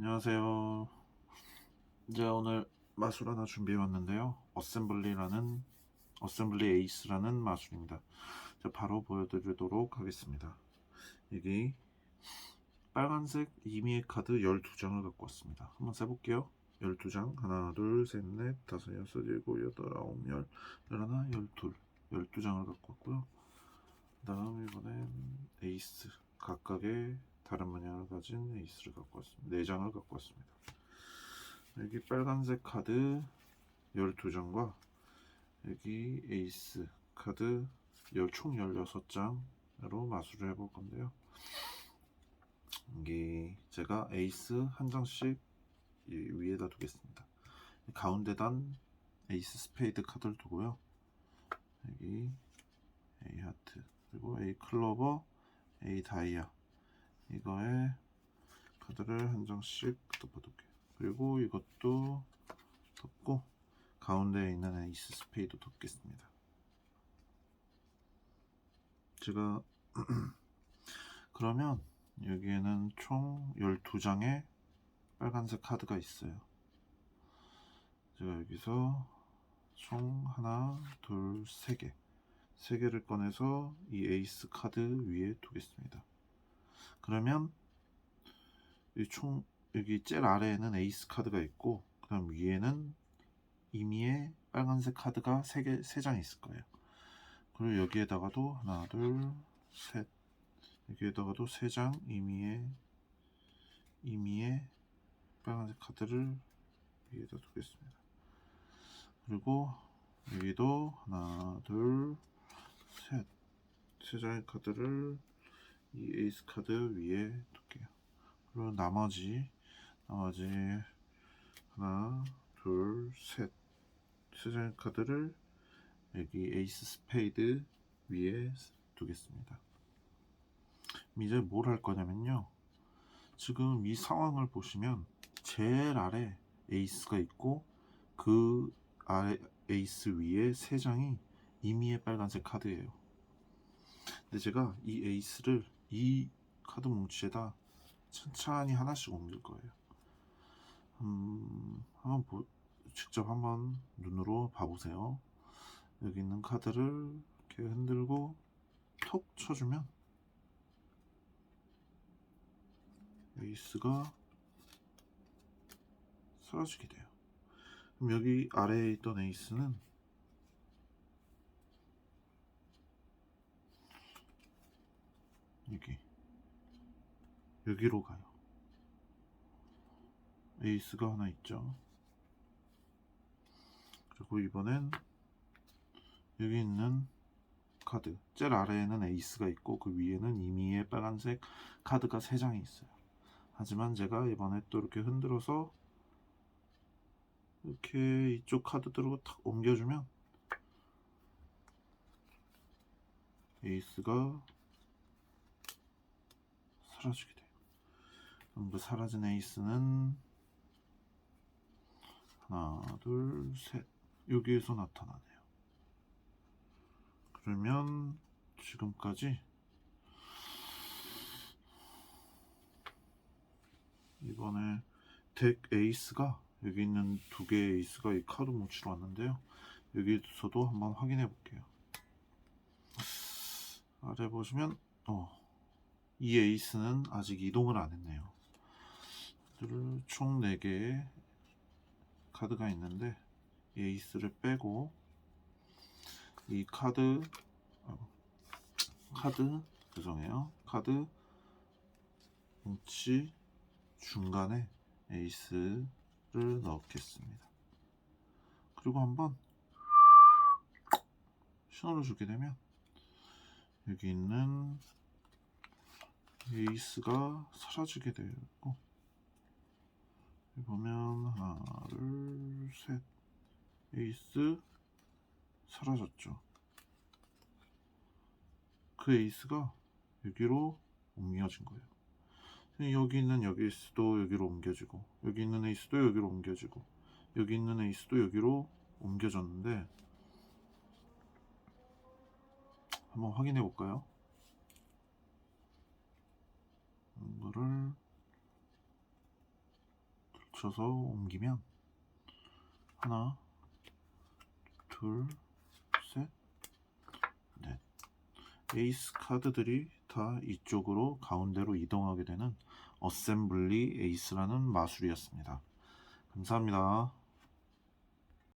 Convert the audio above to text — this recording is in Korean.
안녕하세요. 이제 오늘 마술 하나 준비해 왔는데요. 어셈블리라는 어셈블리 에이스라는 마술입니다. 자, 바로 보여드리도록 하겠습니다. 여기 빨간색 이미의 카드 12장을 갖고 왔습니다. 한번 세볼게요. 12장 하나 둘 셋 넷 다섯 여섯 일곱 여덟 아홉 열 열하나 열둘 12장을 갖고 왔고요. 그 다음 이번엔 에이스 각각의 다른 문양을 가진 에이스를 갖고 왔습니다. 4장을 갖고 왔습니다. 여기 빨간색 카드 12장과 여기 에이스 카드 열- 총 16장으로 마술을 해볼 건데요. 여기 제가 에이스 한 장씩 이 위에다 두겠습니다. 가운데 단 에이스 스페이드 카드를 두고요. 여기 A 하트 그리고 A 클로버 A 다이아 이거에 카드를 한 장씩 덮어둘게요. 그리고 이것도 덮고 가운데에 있는 에이스 스페이드 덮겠습니다. 제가 그러면 여기에는 총 12장의 빨간색 카드가 있어요. 제가 여기서 총 하나, 둘, 세 개. 세 개를 꺼내서 이 에이스 카드 위에 두겠습니다. 그러면 이총 여기 제일 아래에는 에이스 카드가 있고 그다음 위에는 이미의 빨간색 카드가 세개세장 있을 거예요. 그리고 여기에다가도 하나 둘 셋 여기에다가도 세장 이미의 이미의 빨간색 카드를 위에다 두겠습니다. 그리고 여기도 하나 둘 셋 세 장의 카드를 이 에이스 카드 위에 둘게요. 그리고 나머지 나머지 하나 둘셋세 장의 카드를 여기 에이스 스페이드 위에 두겠습니다. 이제 뭘 할 거냐면요. 지금 이 상황을 보시면 제일 아래 에이스가 있고 그 아래 에이스 위에 세 장이 이미의 빨간색 카드예요. 근데 제가 이 에이스를 이 카드 뭉치에다 천천히 하나씩 옮길 거예요. 음, 한번 보, 직접 한번 눈으로 봐보세요. 여기 있는 카드를 이렇게 흔들고 톡 쳐주면 에이스가 사라지게 돼요. 그럼 여기 아래에 있던 에이스는 여기 여기로 가요. 에이스가 하나 있죠. 그리고 이번엔 여기 있는 카드 제일 아래에는 에이스가 있고 그 위에는 이미의 빨간색 카드가 3장이 있어요. 하지만 제가 이번에 또 이렇게 흔들어서 이렇게 이쪽 카드들로 탁 옮겨주면 에이스가 사라지게 돼요. 그럼 그 사라진 에이스는 하나, 둘, 셋 여기에서 나타나네요. 그러면 지금까지 이번에 덱 에이스가 여기 있는 두 개의 에이스가 이 카드 뭉치로 왔는데요. 여기서도 한번 확인해 볼게요. 아래 보시면 어, 이 에이스는 아직 이동을 안 했네요. 총 4개의 카드가 있는데 이 에이스를 빼고 이 카드 어, 카드 죄송해요. 카드 뭉치 중간에 에이스를 넣겠습니다. 그리고 한번 신호를 주게 되면 여기 있는 에이스가 사라지게 되고 보면 하나 둘셋 에이스 사라졌죠. 그 에이스가 여기로 옮겨진 거예요. 여기 있는 여기 에이스도 여기로 옮겨지고 여기 있는 에이스도 여기로 옮겨지고 여기 있는 에이스도 여기로 옮겨졌는데 한번 확인해 볼까요? 이거를 붙여서 옮기면 하나, 둘, 셋, 넷. 에이스 카드들이 다 이쪽으로 가운데로 이동하게 되는 어셈블리 에이스라는 마술이었습니다. 감사합니다.